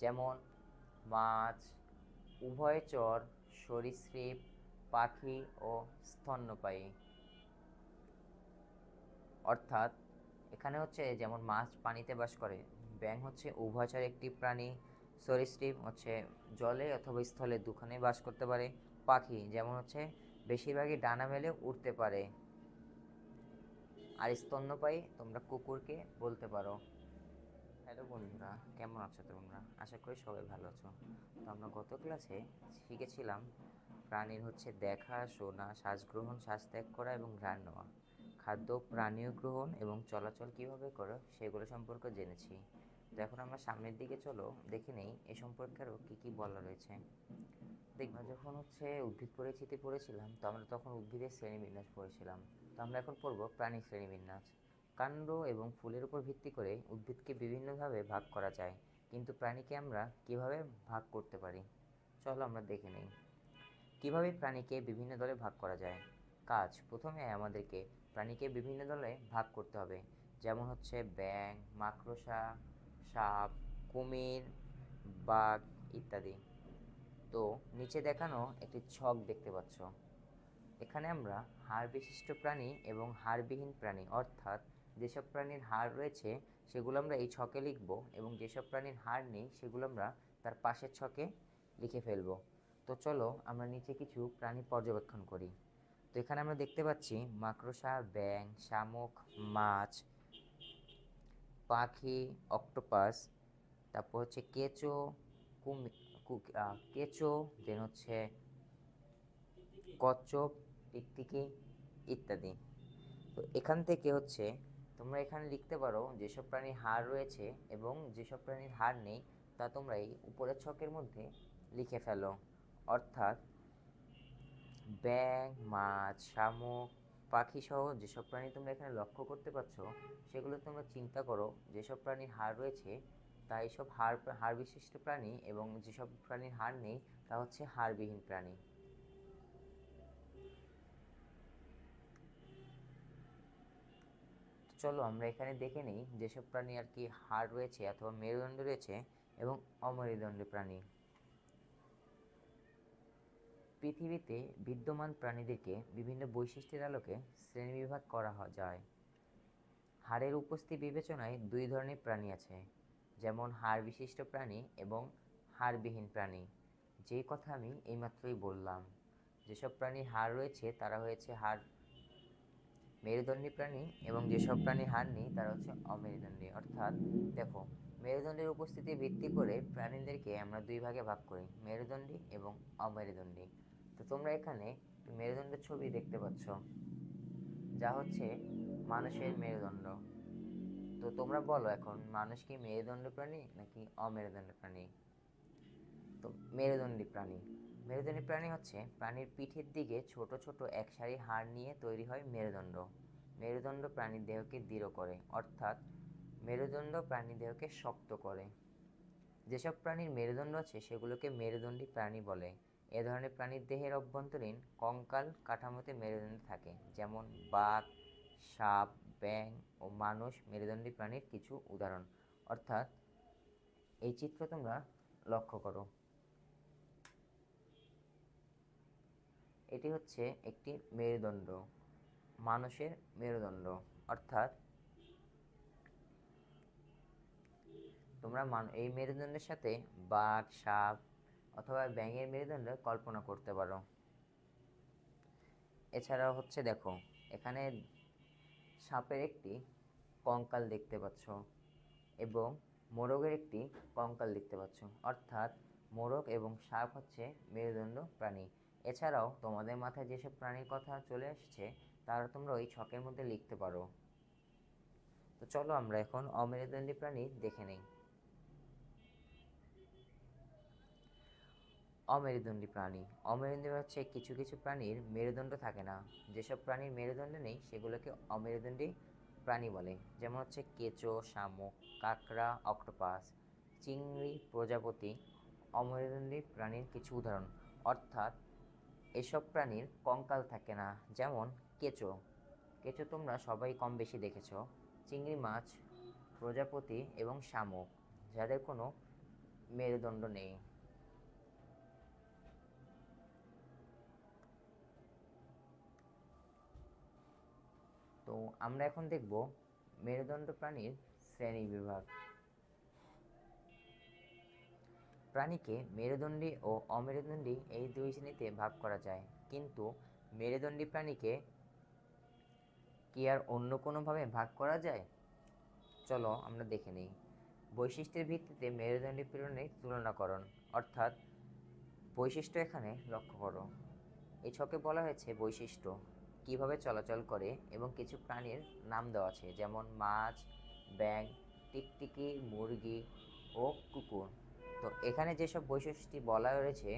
যেমন মাছ উভয়চর সরীসৃপ, পাখি ও স্তন্যপায়ী। অর্থাৎ এখানে হচ্ছে যেমন মাছ পানিতে বাস করে ব্যাঙ হচ্ছে উভয়চর একটি প্রাণী, সরীসৃপ হচ্ছে জলে অথবা স্থলে দুখানে বাস করতে পারে, পাখি যেমন হচ্ছে বেশিরভাগই ডানা মেলে উড়তে পারে। আর স্তন্যপায়ী তোমরা কুকুরকে বলতে পারো। হ্যালো বন্ধুরা, কেমন আছো তোমরা? আশা করি সবাই ভালো আছো। তো আমরা গত ক্লাসে শিখেছিলাম প্রাণীর হচ্ছে দেখা, শোনা শ্বাস গ্রহণ শ্বাস ত্যাগ করা এবং ঘ্রাণ নেওয়া। খাদ্য, প্রাণীয় গ্রহণ এবং চলাচল কীভাবে করে সেগুলো সম্পর্কে জেনেছি। তো এখন আমরা সামনের দিকে চলো, দেখে নেই এ সম্পর্কে আরও কী কী বলা রয়েছে। দেখবা, যখন হচ্ছে উদ্ভিদ পরিচিতি পড়েছিলাম, তো আমরা তখন উদ্ভিদের শ্রেণীবিন্যাস পড়েছিলাম। তো আমরা এখন পড়ব প্রাণী শ্রেণীবিন্যাস। কাণ্ড এবং ফুলের উপর ভিত্তি করে উদ্ভিদকে বিভিন্নভাবে ভাগ করা যায়। কিন্তু প্রাণীকে আমরা কীভাবে ভাগ করতে পারি? চলো আমরা দেখে নেই। কীভাবে প্রাণীকে বিভিন্ন দলে ভাগ করা যায়? কাজ, প্রথমে আমাদেরকে প্রাণীকে বিভিন্ন দলে ভাগ করতে হবে। যেমন হচ্ছে ব্যাঙ, মাকড়সা, সাপ, কুমির, বাঘ ইত্যাদি। তো নিচে দেখানো একটি ছক দেখতে পাচ্ছ। এখানে আমরা হাড় বিশিষ্ট প্রাণী এবং হাড়বিহীন প্রাণী, অর্থাৎ যেসব প্রাণীর হাড় রয়েছে, সেগুলো আমরা এই ছকে লিখব এবং যেসব প্রাণীর হাড় নেই, সেগুলো আমরা তার পাশের ছকে লিখে ফেলব। তো চলো আমরা নিচে কিছু প্রাণী পর্যবেক্ষণ করি। তো এখানে আমরা দেখতে পাচ্ছি মাকড়সা ব্যাং শামুক, মাছ, পাখি, অক্টোপাস, তারপর হচ্ছে কেঁচো, কুমি কেঁচো দেন হচ্ছে কচ্ছপ, টিকটিকি ইত্যাদি। তো এখান থেকে হচ্ছে তোমরা এখানে লিখতে পারো যেসব প্রাণীর হাড় রয়েছে এবং যেসব প্রাণীর হাড় নেই তা তোমরা এই উপরের ছকের মধ্যে লিখে ফেলো। অর্থাৎ ব্যাঙ, মাছ, শামুক পাখি সহ যেসব প্রাণী তোমরা এখানে লক্ষ্য করতে পারছ, সেগুলো তোমরা চিন্তা করো যেসব প্রাণীর হাড় রয়েছে তা এইসব হাড় হাড় বিশিষ্ট প্রাণী এবং যেসব প্রাণীর হাড় নেই তা হচ্ছে হাড়বিহীন প্রাণী। চলো আমরা এখানে দেখে নিই যেসব প্রাণী আর কি হাড় রয়েছে অথবা মেরুদণ্ড রয়েছে এবং অমেরুদণ্ডী প্রাণী। পৃথিবীতে বিদ্যমান প্রাণীদেরকে বিভিন্ন বৈশিষ্ট্যের আলোকে শ্রেণীবিভাগ করা যায়। হাড়ের উপস্থিতি বিবেচনায় দুই ধরনের প্রাণী আছে, যেমন হাড় বিশিষ্ট প্রাণী এবং হাড়বিহীন প্রাণী। যে কথা আমি এইমাত্রই বললাম। যেসব প্রাণীর হাড় রয়েছে তারা হয়েছে হাড় মেরুদণ্ডী প্রাণী এবং যেসব প্রাণীর হাড় নেই, তারা হচ্ছে অমেরুদণ্ডী। অর্থাৎ দেখো, মেরুদণ্ডের উপস্থিতি ভিত্তি করে প্রাণীদেরকে আমরা দুই ভাগে ভাগ করি, মেরুদণ্ডী এবং অমেরুদণ্ডী। তো তোমরা এখানে মেরুদণ্ডের ছবি দেখতে পাচ্ছ, যা হচ্ছে মানুষের মেরুদণ্ড। তো তোমরা বলো এখন, মানুষ কি মেরুদণ্ড প্রাণী নাকি অমেরুদণ্ড প্রাণী? তো মেরুদণ্ডী প্রাণী। মেরুদণ্ডী প্রাণী হচ্ছে প্রাণীর পিঠের দিকে ছোট ছোট এক সারি হাড় নিয়ে তৈরি হয় মেরুদণ্ড। মেরুদণ্ড প্রাণীর দেহকে দৃঢ় করে, অর্থাৎ মেরুদণ্ড প্রাণী দেহকে শক্ত করে। যেসব প্রাণীর মেরুদণ্ড আছে, সেগুলোকে মেরুদণ্ডী প্রাণী বলে। এ ধরনের প্রাণীর দেহের অভ্যন্তরীণ কঙ্কাল কাঠামোতে মেরুদণ্ড থাকে, যেমন বাঘ, সাপ ব্যাং ও মানুষ মেরুদণ্ডী প্রাণীর কিছু উদাহরণ। অর্থাৎ এই চিত্র তোমরা লক্ষ্য করো। এটি হচ্ছে একটি মেরুদণ্ড, মানুষের মেরুদণ্ড। অর্থাৎ তোমরা এই মেরুদণ্ডের সাথে বাঘ, সাপ অথবা ব্যাঙের মেরুদণ্ড কল্পনা করতে পারো। এছাড়াও হচ্ছে দেখো, এখানে সাপের একটি কঙ্কাল দেখতে পাচ্ছ এবং মোরগের একটি কঙ্কাল দেখতে পাচ্ছ। অর্থাৎ মোরগ এবং সাপ হচ্ছে মেরুদণ্ড প্রাণী। এছাড়াও তোমাদের মাথায় যেসব প্রাণীর কথা চলে আসছে তারা তোমরা ওই ছকের মধ্যে লিখতে পারো। তো চলো আমরা এখন অমেরুদণ্ডী প্রাণী দেখে নেই। অমেরুদণ্ডী প্রাণী। অমেরুদণ্ডী হচ্ছে কিছু কিছু প্রাণীর মেরুদণ্ড থাকে না। যেসব প্রাণীর মেরুদণ্ড নেই, সেগুলোকে অমেরুদণ্ডী প্রাণী বলে। যেমন হচ্ছে কেঁচো, শামুক, কাঁকড়া, অক্টোপাস, চিংড়ি, প্রজাপতি। অমেরুদণ্ডী প্রাণীর কিছু উদাহরণ। অর্থাৎ এসব প্রাণীর কঙ্কাল থাকে না, যেমন কেঁচো। কেঁচো তোমরা সবাই কম বেশি দেখেছ। চিংড়ি মাছ, প্রজাপতি এবং শামুক, যাদের কোনো মেরুদণ্ড নেই। তো আমরা এখন দেখব মেরুদণ্ড প্রাণীর শ্রেণি বিভাগ। প্রাণীকে মেরুদণ্ডী ও অমেরুদণ্ডী এই দুই শ্রেণীতে ভাগ করা যায়। কিন্তু মেরুদণ্ডী প্রাণীকে কি আর অন্য কোনোভাবে ভাগ করা যায়? চলো আমরা দেখে নিই। বৈশিষ্ট্যের ভিত্তিতে মেরুদণ্ডী প্রাণীর তুলনাকরণ, অর্থাৎ বৈশিষ্ট্য এখানে লক্ষ্য করো। এই ছকে বলা হয়েছে বৈশিষ্ট্য, কীভাবে চলাচল করে এবং কিছু প্রাণীর নাম দেওয়া আছে, যেমন মাছ, ব্যাঙ, টিকটিকি, মুরগি ও কুকুর। তো এখানে যেসব বৈশিষ্ট্যটি বলা রয়েছে,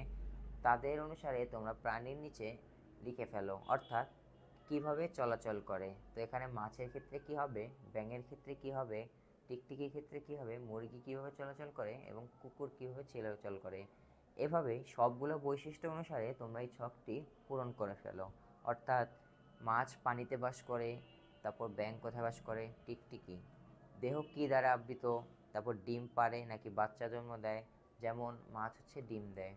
তাদের অনুসারে তোমরা প্রাণীর নিচে লিখে ফেলো, অর্থাৎ কীভাবে চলাচল করে। তো এখানে মাছের ক্ষেত্রে কি হবে, ব্যাঙের ক্ষেত্রে কি হবে, টিকটিকির ক্ষেত্রে কি হবে, মুরগি কীভাবে চলাচল করে এবং কুকুর কীভাবে চলাচল করে। এভাবেই সবগুলো বৈশিষ্ট্য অনুসারে তোমরা এই ছকটি পূরণ করে ফেলো। অর্থাৎ মাছ পানিতে বাস করে, তারপর ব্যাঙ কোথায় বাস করে, টিকটিকি। দেহ কি দ্বারা আবৃত তারপর ডিম পারে নাকি বাচ্চা জন্ম দেয়, যেমন মাছ হচ্ছে ডিম দেয়।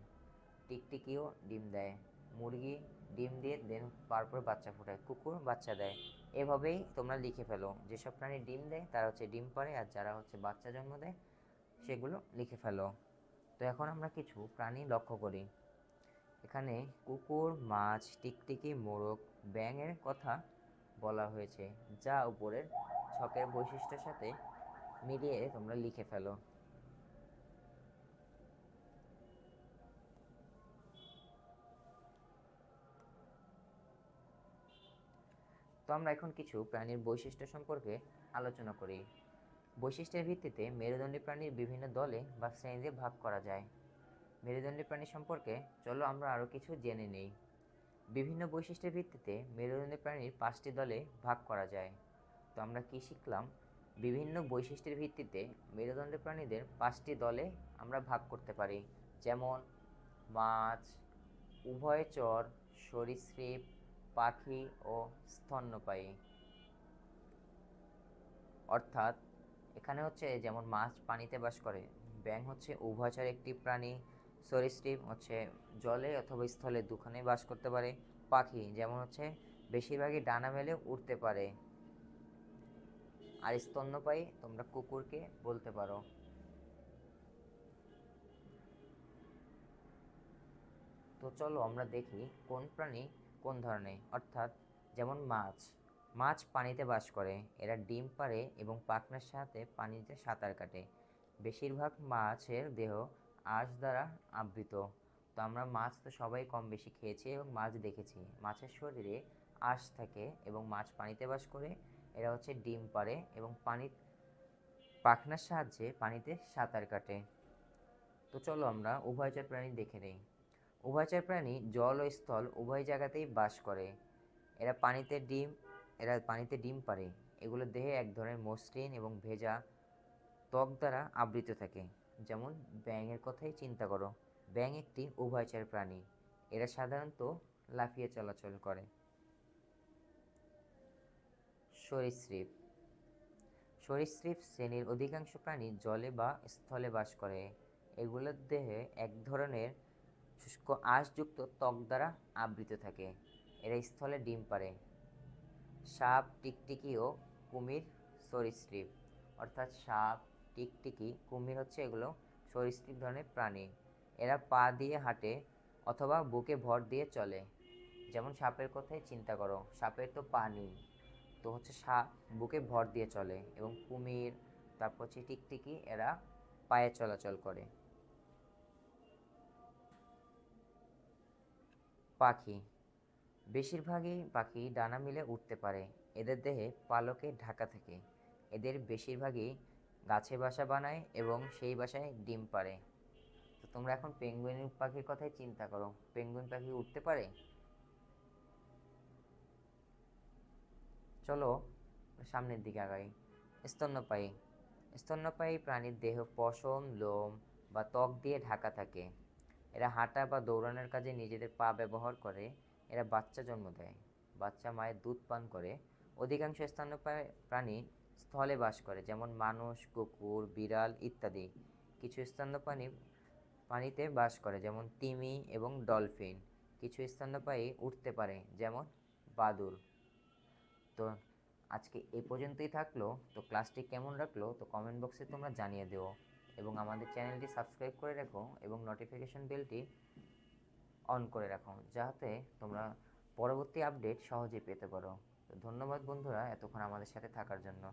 টিকটিকিও ডিম দেয়। মুরগি ডিম দিয়ে দেন তারপর বাচ্চা ফোটায়, কুকুর বাচ্চা দেয়। এভাবেই তোমরা লিখে ফেলো, যেসব প্রাণী ডিম দেয় তারা হচ্ছে ডিম পারে আর যারা হচ্ছে বাচ্চা জন্ম দেয় সেগুলো লিখে ফেলো। তো এখন আমরা কিছু প্রাণী লক্ষ্য করি। এখানে কুকুর, মাছ, টিকটিকি, মোরগ, ব্যাঙের কথা বলা হয়েছে, যা উপরের ছকের বৈশিষ্ট্যের সাথে মিলিয়ে তোমরা লিখে ফেলো। তো আমরা এখন কিছু প্রাণীর বৈশিষ্ট্য সম্পর্কে আলোচনা করি। বৈশিষ্ট্যের ভিত্তিতে মেরুদণ্ডী প্রাণীর বিভিন্ন দলে বা শ্রেণীতে ভাগ করা যায়। মেরুদণ্ডী প্রাণী সম্পর্কে চলো আমরা আরও কিছু জেনে নেই। বিভিন্ন বৈশিষ্ট্যের ভিত্তিতে মেরুদণ্ডী প্রাণীর পাঁচটি দলে ভাগ করা যায়। তো আমরা কি শিখলাম? বিভিন্ন বৈশিষ্ট্যের ভিত্তিতে মেরুদণ্ডী প্রাণীদের পাঁচটি দলে আমরা ভাগ করতে পারি। যেমন, মাছ উভয়চর সরীসৃপ, পাখি ও স্তন্যপায়ী। অর্থাৎ, এখানে হচ্ছে যেমন মাছ পানিতে বাস করে, ব্যাঙ হচ্ছে উভয়চর একটি প্রাণী, সরীসৃপ হচ্ছে জলে অথবা স্থলে দুখানে বাস করতে পারে, পাখি যেমন হচ্ছে বেশিরভাগই ডানা মেলে উড়তে পারে। আর স্তন্যপায়ী তোমরা কুকুরকে বলতে পারো। তো চলো আমরা দেখি কোন প্রাণী কোন ধরনের। অর্থাৎ যেমন মাছ মাছ পানিতে বাস করে, এরা ডিম পারে এবং পাখনার সাথে পানিতে সাঁতার কাটে। বেশিরভাগ মাছের দেহ আঁশ দ্বারা আবৃত। তো আমরা মাছ তো সবাই কম বেশি খেয়েছি এবং মাছ দেখেছি। মাছের শরীরে আঁশ থাকে এবং মাছ পানিতে বাস করে এরা হচ্ছে ডিম পারে এবং পানি পাখনার সাহায্যে পানিতে সাঁতার কাটে। তো চলো আমরা উভয়চর প্রাণী দেখে নেই। উভয়চর প্রাণী জল ও স্থল উভয় জায়গাতেই বাস করে। এরা পানিতে ডিম, এরা পানিতে ডিম পারে এগুলো দেহে এক ধরনের মসৃণ এবং ভেজা ত্বক দ্বারা আবৃত থাকে। যেমন, ব্যাঙের কথাই চিন্তা করো। ব্যাঙ একটি উভয়চর প্রাণী। এরা সাধারণত লাফিয়ে চলাচল করে। সরীসৃপ। সরীসৃপ শ্রেণির অধিকাংশ প্রাণী জলে বা স্থলে বাস করে। এগুলোর দেহে এক ধরনের শুষ্ক আঁশযুক্ত ত্বক দ্বারা আবৃত থাকে। এরা স্থলে ডিম পারে সাপ, টিকটিকি ও কুমির সরীসৃপ। অর্থাৎ সাপ, টিকটিকি, কুমির হচ্ছে এগুলো সরীসৃপ ধরনের প্রাণী। এরা পা দিয়ে হাঁটে অথবা বুকে ভর দিয়ে চলে। যেমন সাপের কথাই চিন্তা করো, সাপের তো পা নেই। তো হচ্ছে সাপ বুকে ভর দিয়ে চলে এবং কুমির, তারপর হচ্ছে টিকটিকি, এরা পায়ে চলাচল করে। পাখি, বেশিরভাগই পাখি ডানা মিলে উঠতে পারে। এদের দেহে পালকে ঢাকা থাকে। এদের বেশিরভাগই গাছে বাসা বানায় এবং সেই বাসায় ডিম পাড়ে। তো তোমরা এখন পেঙ্গুইন পাখির কথাই চিন্তা করো। পেঙ্গুইন পাখি উঠতে পারে? চলো সামনের দিকে আগাই। স্তন্যপায়ী। স্তন্যপায়ী প্রাণীর দেহ পশম, লোম বা ত্বক দিয়ে ঢাকা থাকে। এরা হাঁটা বা দৌড়ানোর কাজে নিজেদের পা ব্যবহার করে। এরা বাচ্চা জন্ম দেয়। বাচ্চা মায়ের দুধ পান করে। অধিকাংশ স্তন্যপায়ী প্রাণী স্থলে বাস করে, যেমন মানুষ, কুকুর, বিড়াল ইত্যাদি। কিছু স্তন্যপায়ী পানিতে বাস করে, যেমন তিমি এবং ডলফিন। কিছু স্তন্যপায়ী উঠতে পারে, যেমন বাদুড় তো আজকে এ পর্যন্তই থাকল। তো ক্লাসটি কেমন রাখল তো কমেন্ট বক্সে তোমরা জানিয়ে দিও এবং আমাদের চ্যানেলটি সাবস্ক্রাইব করে রাখো এবং নোটিফিকেশন বেলটি অন করে রাখো যাতে তোমরা পরবর্তী আপডেট সহজেই পেতে পারো। তো ধন্যবাদ বন্ধুরা এতক্ষণ আমাদের সাথে থাকার জন্য।